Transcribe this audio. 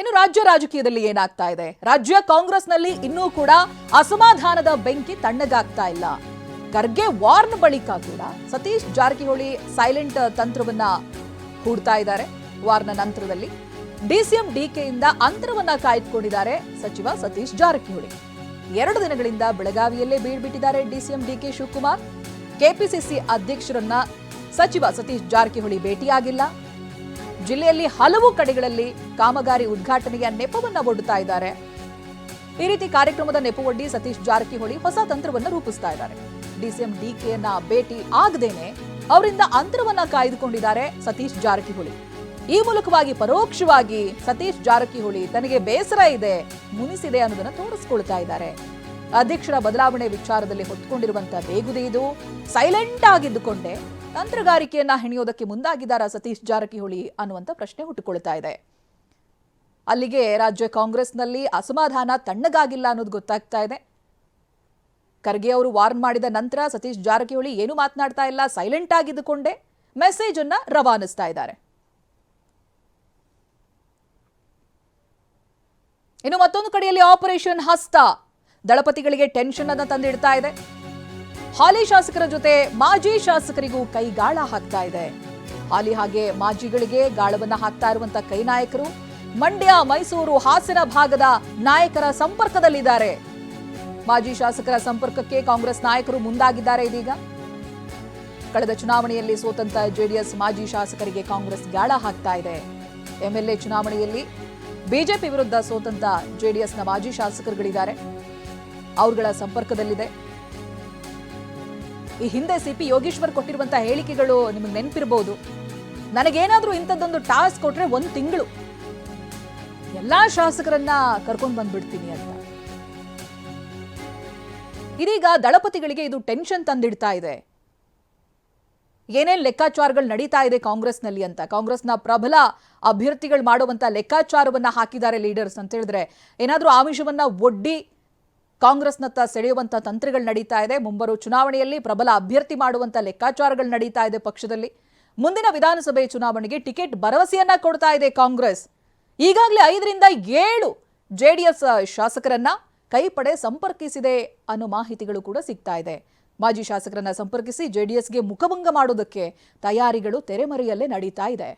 ಇನ್ನು ರಾಜ್ಯ ರಾಜಕೀಯದಲ್ಲಿ ಏನಾಗ್ತಾ ಇದೆ? ರಾಜ್ಯ ಕಾಂಗ್ರೆಸ್ನಲ್ಲಿ ಇನ್ನೂ ಕೂಡ ಅಸಮಾಧಾನದ ಬೆಂಕಿ ತಣ್ಣಗಾಗ್ತಾ ಇಲ್ಲ. ಖರ್ಗೆ ವಾರ್ನ್ ಬಳಿಕ ಕೂಡ ಸತೀಶ್ ಜಾರಕಿಹೊಳಿ ಸೈಲೆಂಟ್ ತಂತ್ರವನ್ನ ಹೂಡ್ತಾ ಇದ್ದಾರೆ. ವಾರ್ನ ನಂತರದಲ್ಲಿ ಡಿಸಿಎಂ ಡಿಕೆಯಿಂದ ಅಂತರವನ್ನ ಕಾಯ್ದುಕೊಂಡಿದ್ದಾರೆ ಸಚಿವ ಸತೀಶ್ ಜಾರಕಿಹೊಳಿ. ಎರಡು ದಿನಗಳಿಂದ ಬೆಳಗಾವಿಯಲ್ಲೇ ಬೀಳ್ಬಿಟ್ಟಿದ್ದಾರೆ ಡಿಸಿಎಂ ಡಿಕೆ ಶಿವಕುಮಾರ್. ಕೆಪಿಸಿಸಿ ಅಧ್ಯಕ್ಷರನ್ನ ಸಚಿವ ಸತೀಶ್ ಜಾರಕಿಹೊಳಿ ಭೇಟಿಯಾಗಿಲ್ಲ. ಜಿಲ್ಲೆಯಲ್ಲಿ ಹಲವು ಕಡೆಗಳಲ್ಲಿ ಕಾಮಗಾರಿ ಉದ್ಘಾಟನೆಯ ನೆಪವನ್ನ ಒಡ್ಡುತ್ತಾ ಇದ್ದಾರೆ. ಈ ರೀತಿ ಕಾರ್ಯಕ್ರಮದ ನೆಪವೊಡ್ಡಿ ಸತೀಶ್ ಜಾರಕಿಹೊಳಿ ಹೊಸ ತಂತ್ರವನ್ನ ರೂಪಿಸ್ತಾ ಇದ್ದಾರೆ. ಡಿಸಿಎಂ ಡಿಕೆಯನ್ನ ಭೇಟಿ ಆಗದೇನೆ ಅವರಿಂದ ಅಂತರವನ್ನ ಕಾಯ್ದುಕೊಂಡಿದ್ದಾರೆ ಸತೀಶ್ ಜಾರಕಿಹೊಳಿ. ಈ ಮೂಲಕವಾಗಿ ಪರೋಕ್ಷವಾಗಿ ಸತೀಶ್ ಜಾರಕಿಹೊಳಿ ತನಗೆ ಬೇಸರ ಇದೆ, ಮುನಿಸಿದೆ ಅನ್ನೋದನ್ನ ತೋರಿಸ್ಕೊಳ್ತಾ ಇದ್ದಾರೆ. ಅಧ್ಯಕ್ಷರ ಬದಲಾವಣೆ ವಿಚಾರದಲ್ಲಿ ಹೊತ್ಕೊಂಡಿರುವಂತಹ ಬೇಗುದೇ ಇದು. ಸೈಲೆಂಟ್ ಆಗಿದ್ದುಕೊಂಡೆ ತಂತ್ರಗಾರಿಕೆಯನ್ನ ಹೆಣೆಯೋದಕ್ಕೆ ಮುಂದಾಗಿದ್ದಾರಾ ಸತೀಶ್ ಜಾರಕಿಹೊಳಿ ಅನ್ನುವಂಥ ಪ್ರಶ್ನೆ ಹುಟ್ಟುಕೊಳ್ತಾ ಇದೆ. ಅಲ್ಲಿಗೆ ರಾಜ್ಯ ಕಾಂಗ್ರೆಸ್ನಲ್ಲಿ ಅಸಮಾಧಾನ ತಣ್ಣಗಾಗಿಲ್ಲ ಅನ್ನೋದು ಗೊತ್ತಾಗ್ತಾ ಇದೆ. ಖರ್ಗೆ ಅವರು ವಾರ್ನ್ ಮಾಡಿದ ನಂತರ ಸತೀಶ್ ಜಾರಕಿಹೊಳಿ ಏನು ಮಾತನಾಡ್ತಾ ಇಲ್ಲ ಸೈಲೆಂಟ್ ಆಗಿದ್ದುಕೊಂಡೇ ಮೆಸೇಜ್ ಅನ್ನ ರವಾನಿಸ್ತಾ ಇದ್ದಾರೆ. ಇನ್ನು ಮತ್ತೊಂದು ಕಡೆಯಲ್ಲಿ ಆಪರೇಷನ್ ಹಸ್ತ. ದಳಪತಿಗಳಿಗೆ ಟೆನ್ಷನ್ ಅನ್ನ ತಂದಿಡ್ತಾ ಇದೆ. ಹಾಲಿ ಶಾಸಕರ ಜೊತೆ ಮಾಜಿ ಶಾಸಕರಿಗೂ ಕೈ ಗಾಳ ಹಾಕ್ತಾ ಇದೆ. ಹಾಲಿ ಹಾಗೆ ಮಾಜಿಗಳಿಗೆ ಗಾಳವನ್ನ ಹಾಕ್ತಾ ಇರುವಂತ ಕೈ ನಾಯಕರು ಮಂಡ್ಯ, ಮೈಸೂರು, ಹಾಸನ ಭಾಗದ ನಾಯಕರ ಸಂಪರ್ಕದಲ್ಲಿದ್ದಾರೆ. ಮಾಜಿ ಶಾಸಕರ ಸಂಪರ್ಕಕ್ಕೆ ಕಾಂಗ್ರೆಸ್ ನಾಯಕರು ಮುಂದಾಗಿದ್ದಾರೆ ಇದೀಗ. ಕಳೆದ ಚುನಾವಣೆಯಲ್ಲಿ ಸೋತಂತ ಜೆಡಿಎಸ್ ಮಾಜಿ ಶಾಸಕರಿಗೆ ಕಾಂಗ್ರೆಸ್ ಗಾಳ ಹಾಕ್ತಾ ಇದೆ. ಎಂಎಲ್ಎ ಚುನಾವಣೆಯಲ್ಲಿ ಬಿಜೆಪಿ ವಿರುದ್ಧ ಸೋತಂತ ಜೆಡಿಎಸ್ನ ಮಾಜಿ ಶಾಸಕರುಗಳಿದ್ದಾರೆ. ಅವರುಗಳ ಸಂಪರ್ಕದಲ್ಲಿದೆ. ಈ ಹಿಂದೆ ಸಿಪಿ ಯೋಗೇಶ್ವರ್ ಕೊಟ್ಟಿರುವಂತಹ ಹೇಳಿಕೆಗಳು ನಿಮಗೆ ನೆನಪಿರಬಹುದು ನನಗೇನಾದ್ರೂ ಇಂಥದ್ದೊಂದು ಟಾಸ್ಕ್ ಕೊಟ್ರೆ ಒಂದು ತಿಂಗಳು. ಎಲ್ಲಾ ಶಾಸಕರನ್ನ ಕರ್ಕೊಂಡು ಬಂದ್ಬಿಡ್ತೀನಿ ಅಂತ. ಇದೀಗ ದಳಪತಿಗಳಿಗೆ ಇದು ಟೆನ್ಷನ್ ತಂದಿಡ್ತಾ ಇದೆ. ಏನೇನು ಲೆಕ್ಕಾಚಾರಗಳು ನಡೀತಾ ಇದೆ ಕಾಂಗ್ರೆಸ್ನಲ್ಲಿ ಅಂತ. ಕಾಂಗ್ರೆಸ್ನ ಪ್ರಬಲ ಅಭ್ಯರ್ಥಿಗಳು ಮಾಡುವಂತ ಲೆಕ್ಕಾಚಾರವನ್ನ ಹಾಕಿದ್ದಾರೆ ಲೀಡರ್ಸ್ ಅಂತ ಹೇಳಿದ್ರೆ ಏನಾದರೂ ಆಮಿಷವನ್ನ ಒಡ್ಡಿ ಕಾಂಗ್ರೆಸ್ನತ್ತ ಸೆಳೆಯುವಂಥ ತಂತ್ರಗಳು ನಡೀತಾ ಇದೆ. ಮುಂಬರುವ ಚುನಾವಣೆಯಲ್ಲಿ ಪ್ರಬಲ ಅಭ್ಯರ್ಥಿ ಮಾಡುವಂತ ಲೆಕ್ಕಾಚಾರಗಳು ನಡೀತಾ ಇದೆ ಪಕ್ಷದಲ್ಲಿ. ಮುಂದಿನ ವಿಧಾನಸಭೆ ಚುನಾವಣೆಗೆ ಟಿಕೆಟ್ ಭರವಸೆಯನ್ನ ಕೊಡ್ತಾ ಇದೆ ಕಾಂಗ್ರೆಸ್. ಈಗಾಗಲೇ ಐದರಿಂದ ಏಳು ಜೆಡಿಎಸ್ ಶಾಸಕರನ್ನ ಕೈಪಡೆ ಸಂಪರ್ಕಿಸಿದೆ ಅನ್ನೋ ಮಾಹಿತಿಗಳು ಕೂಡ ಸಿಗ್ತಾ ಇದೆ. ಮಾಜಿ ಶಾಸಕರನ್ನ ಸಂಪರ್ಕಿಸಿ ಜೆಡಿಎಸ್ಗೆ ಮುಖಭಂಗ ಮಾಡೋದಕ್ಕೆ ತಯಾರಿಗಳು ತೆರೆಮರೆಯಲ್ಲೇ ನಡೀತಾ ಇದೆ.